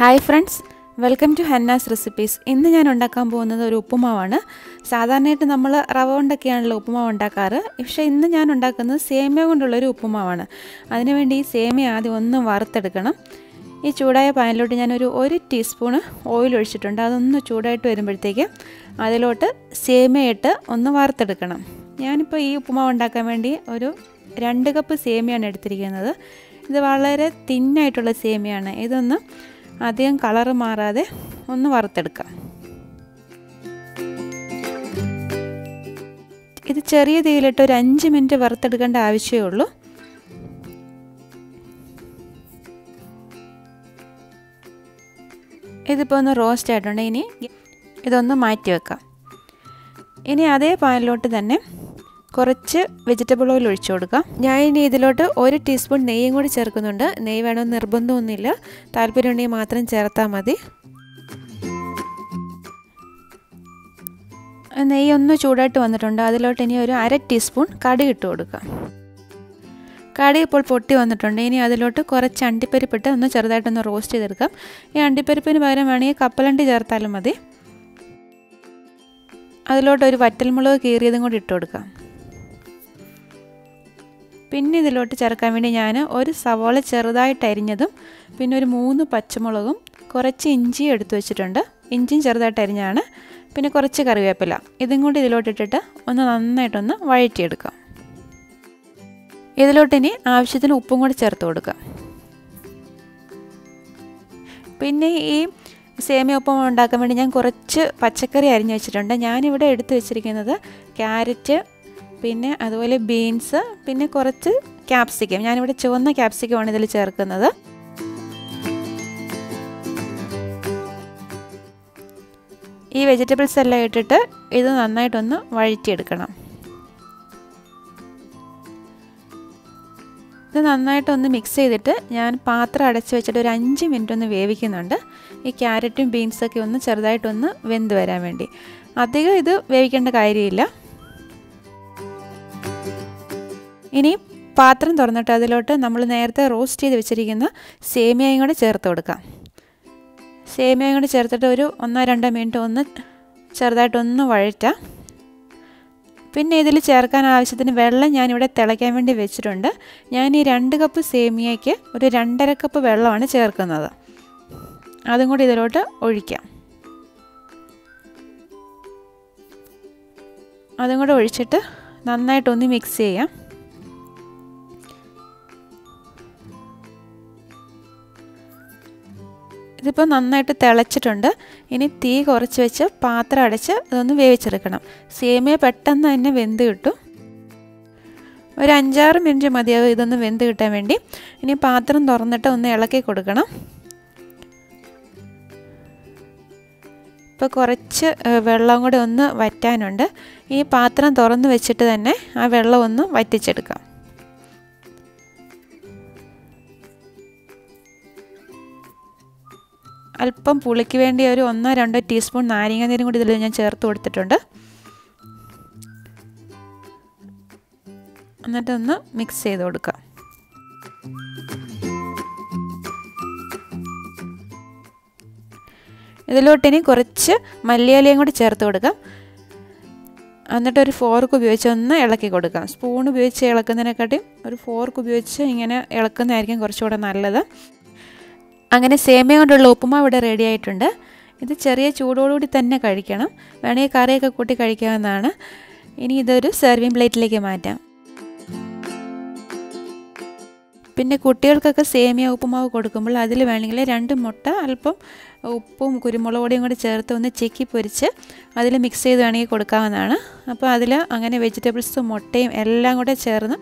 Hi friends welcome to Hanna's recipes ഇന്ന് ഞാൻ ഉണ്ടാക്കാൻ പോകുന്നത് ഒരു ഉപ്പുമാവാണ്. സാധാരണയായിട്ട് നമ്മൾ റവ കൊണ്ടൊക്കെയാണല്ലോ ഉപ്പുമാവ് ഉണ്ടാക്കാറ്. പക്ഷേ ഇന്ന് ഞാൻ ഉണ്ടാക്കുന്നത് സേമിയ കൊണ്ടുള്ളൊരു ഉപ്പുമാവാണ്. അതിനുവേണ്ടി ഈ സേമിയ ആദ്യം ഒന്ന് വറുത്തെടുക്കണം. ഈ ചൂടായ പാനിലോട്ട് ഞാനൊരു ഒരു ടീസ്പൂണ് ഓയിൽ ഒഴിച്ചിട്ടുണ്ട്. അതൊന്ന് ചൂടായിട്ട് വരുമ്പോഴത്തേക്ക് അതിലോട്ട് സേമിയ ഇട്ട് ഒന്ന് വറുത്തെടുക്കണം. ഞാനിപ്പോൾ ഈ ഉപ്പുമാവ് ഉണ്ടാക്കാൻ വേണ്ടി ഒരു രണ്ട് കപ്പ് സേമിയാണ് എടുത്തിരിക്കുന്നത്. ഇത് വളരെ തിന്നായിട്ടുള്ള സേമിയാണ്. ഇതൊന്ന് അധികം കളറ് മാറാതെ ഒന്ന് വറുത്തെടുക്കാം. ഇത് ചെറിയ തീയിലിട്ട് ഒരു അഞ്ച് മിനിറ്റ് വറുത്തെടുക്കേണ്ട ആവശ്യമേ ഉള്ളൂ. ഇതിപ്പോൾ ഒന്ന് റോസ്റ്റ് ആയിട്ടുണ്ട് ഇനി ഇതൊന്ന് മാറ്റി വെക്കാം. ഇനി അതേ പാനിലോട്ട് തന്നെ കുറച്ച് വെജിറ്റബിൾ ഓയിൽ ഒഴിച്ചു കൊടുക്കാം ഞാൻ ഇനി ഇതിലോട്ട് ഒരു ടീസ്പൂൺ നെയ്യും കൂടി ചേർക്കുന്നുണ്ട്. നെയ്യ് വേണമെന്ന് നിർബന്ധമൊന്നുമില്ല. താല്പര്യമുണ്ടെങ്കിൽ മാത്രം ചേർത്താൽ മതി. നെയ്യ് ഒന്ന് ചൂടായിട്ട് വന്നിട്ടുണ്ട്. അതിലോട്ട് ഇനി ഒരു അര ടീസ്പൂൺ കടി ഇട്ട് കൊടുക്കാം കടി ഇപ്പോൾ പൊട്ടി വന്നിട്ടുണ്ട്. ഇനി അതിലോട്ട് കുറച്ച് അണ്ടിപ്പരിപ്പിട്ട് ഒന്ന് ചെറുതായിട്ടൊന്ന് റോസ്റ്റ് ചെയ്തെടുക്കാം ഈ അണ്ടിപ്പരിപ്പിന് പകരം വേണമെങ്കിൽ കപ്പലണ്ടി ചേർത്താലും മതി. അതിലോട്ട് ഒരു വറ്റൽമുളക് കീറിയതും കൂടി ഇട്ട് കൊടുക്കാം പിന്നെ ഇതിലോട്ട് ചേർക്കാൻ വേണ്ടി ഞാൻ ഒരു സവോള ചെറുതായിട്ട് അരിഞ്ഞതും പിന്നെ ഒരു മൂന്ന് പച്ചമുളകും കുറച്ച് ഇഞ്ചിയും എടുത്തു വെച്ചിട്ടുണ്ട്. ഇഞ്ചിയും ചെറുതായിട്ട് അരിഞ്ഞാണ്. പിന്നെ കുറച്ച് കറിവേപ്പില. ഇതും കൂടി ഇതിലോട്ട് ഇട്ടിട്ട് ഒന്ന് നന്നായിട്ടൊന്ന് വഴറ്റിയെടുക്കാം. ഇതിലോട്ട് ഇനി ആവശ്യത്തിന് ഉപ്പും കൂടി ചേർത്ത് കൊടുക്കുക പിന്നെ ഈ സേമിയ ഉപ്പം ഉണ്ടാക്കാൻ വേണ്ടി ഞാൻ കുറച്ച് പച്ചക്കറി അരിഞ്ഞു വെച്ചിട്ടുണ്ട്. ഞാനിവിടെ എടുത്തു വെച്ചിരിക്കുന്നത് ക്യാരറ്റ് പിന്നെ അതുപോലെ ബീൻസ് പിന്നെ കുറച്ച് ക്യാപ്സിക്കം. ഞാനിവിടെ ചുവന്ന ക്യാപ്സിക്കമാണ് ഇതിൽ ചേർക്കുന്നത്. ഈ വെജിറ്റബിൾസ് എല്ലാം ഇട്ടിട്ട് ഇത് നന്നായിട്ടൊന്ന് വഴറ്റിയെടുക്കണം. ഇത് നന്നായിട്ടൊന്ന് മിക്സ് ചെയ്തിട്ട് ഞാൻ പാത്രം അടച്ച് വെച്ചിട്ട് ഒരു അഞ്ച് മിനിറ്റ് ഒന്ന് വേവിക്കുന്നുണ്ട്. ഈ ക്യാരറ്റും ബീൻസൊക്കെ ഒന്ന് ചെറുതായിട്ടൊന്ന് വെന്ത് വരാൻ വേണ്ടി. അധികം ഇത് വേവിക്കേണ്ട കാര്യമില്ല. ഇനി പാത്രം തുറന്നിട്ട് അതിലോട്ട് നമ്മൾ നേരത്തെ റോസ്റ്റ് ചെയ്ത് വെച്ചിരിക്കുന്ന സേമിയയും കൂടെ ചേർത്ത് കൊടുക്കാം. സേമിയയും കൂടെ ചേർത്തിട്ട് ഒരു ഒന്നോ രണ്ടോ മിനിറ്റ് ഒന്ന് ചെറുതായിട്ടൊന്ന് വഴറ്റാം. പിന്നെ ഇതിൽ ചേർക്കാൻ ആവശ്യത്തിന് വെള്ളം ഞാനിവിടെ തിളയ്ക്കാൻ വേണ്ടി വെച്ചിട്ടുണ്ട്. ഞാൻ ഈ രണ്ട് കപ്പ് സേമിയയ്ക്ക് ഒരു രണ്ടര കപ്പ് വെള്ളമാണ് ചേർക്കുന്നത്. അതും കൂടി ഇതിലോട്ട് ഒഴിക്കാം. അതും കൂടെ ഒഴിച്ചിട്ട് നന്നായിട്ടൊന്ന് മിക്സ് ചെയ്യാം. ഇതിപ്പോൾ നന്നായിട്ട് തിളച്ചിട്ടുണ്ട്. ഇനി തീ കുറച്ച് വെച്ച് പാത്രം അടച്ച് അതൊന്ന് വേവിച്ചെടുക്കണം. സേമിയ പെട്ടെന്ന് തന്നെ വെന്ത് കിട്ടും. ഒരു അഞ്ചാറ് മിനിറ്റ് മതിയാവും ഇതൊന്ന് വെന്ത് കിട്ടാൻ വേണ്ടി. ഇനി പാത്രം തുറന്നിട്ട് ഒന്ന് ഇളക്കി കൊടുക്കണം. ഇപ്പോൾ കുറച്ച് വെള്ളം കൂടി ഒന്ന് വറ്റാനുണ്ട്. ഈ പാത്രം തുറന്ന് വെച്ചിട്ട് തന്നെ ആ വെള്ളം ഒന്ന് വറ്റിച്ചെടുക്കാം. അല്പം പുളിക്ക് വേണ്ടി ഒരു ഒന്നോ രണ്ടോ ടീസ്പൂൺ നാരങ്ങ നീരും കൂടി ഇതിൽ ഞാൻ ചേർത്ത് കൊടുത്തിട്ടുണ്ട്. എന്നിട്ടൊന്ന് മിക്സ് ചെയ്ത് കൊടുക്കുക ഇതിലോട്ടിനി കുറച്ച് മല്ലിയിലയും കൂടി ചേർത്ത് കൊടുക്കാം. എന്നിട്ട് ഒരു ഫോർക്ക് ഉപയോഗിച്ച് ഒന്ന് ഇളക്കി കൊടുക്കാം. സ്പൂൺ ഉപയോഗിച്ച് ഇളക്കുന്നതിനെക്കാട്ടിയും ഒരു ഫോർക്ക് ഉപയോഗിച്ച് ഇങ്ങനെ ഇളക്കുന്നതായിരിക്കും കുറച്ചുകൂടെ നല്ലത്. അങ്ങനെ സേമിയ കൊണ്ടുള്ള ഉപ്പുമാവ് ഇവിടെ റെഡി ആയിട്ടുണ്ട്. ഇത് ചെറിയ ചൂടോടുകൂടി തന്നെ കഴിക്കണം. വേണമെങ്കിൽ കറിയൊക്കെ കൂട്ടി കഴിക്കാവുന്നതാണ്. ഇനി ഇതൊരു സെർവിങ് പ്ലേറ്റിലേക്ക് മാറ്റാം. പിന്നെ കുട്ടികൾക്കൊക്കെ സേമിയ ഉപ്പുമാവ് കൊടുക്കുമ്പോൾ അതിൽ വേണമെങ്കിൽ രണ്ട് മുട്ട അല്പം ഉപ്പും കുരുമുളക് പൊടിയും കൂടി ചേർത്ത് ഒന്ന് ചെക്കി പൊരിച്ച് അതിൽ മിക്സ് ചെയ്ത് വേണമെങ്കിൽ കൊടുക്കാവുന്നതാണ്. അപ്പോൾ അതിൽ അങ്ങനെ വെജിറ്റബിൾസും മുട്ടയും എല്ലാം കൂടെ ചേർന്ന്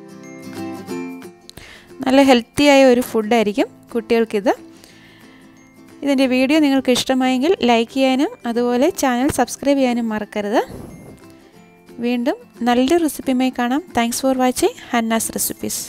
നല്ല ഹെൽത്തിയായ ഒരു ഫുഡായിരിക്കും കുട്ടികൾക്കിത്. ഇതിന്റെ വീഡിയോ നിങ്ങൾക്ക് ഇഷ്ടമായെങ്കിൽ ലൈക്ക് ചെയ്യാനും അതുപോലെ ചാനൽ സബ്സ്ക്രൈബ് ചെയ്യാനും മറക്കരുത്. വീണ്ടും നല്ലൊരു റെസിപ്പിയുമായി കാണാം. Thanks for watching Hanna's recipes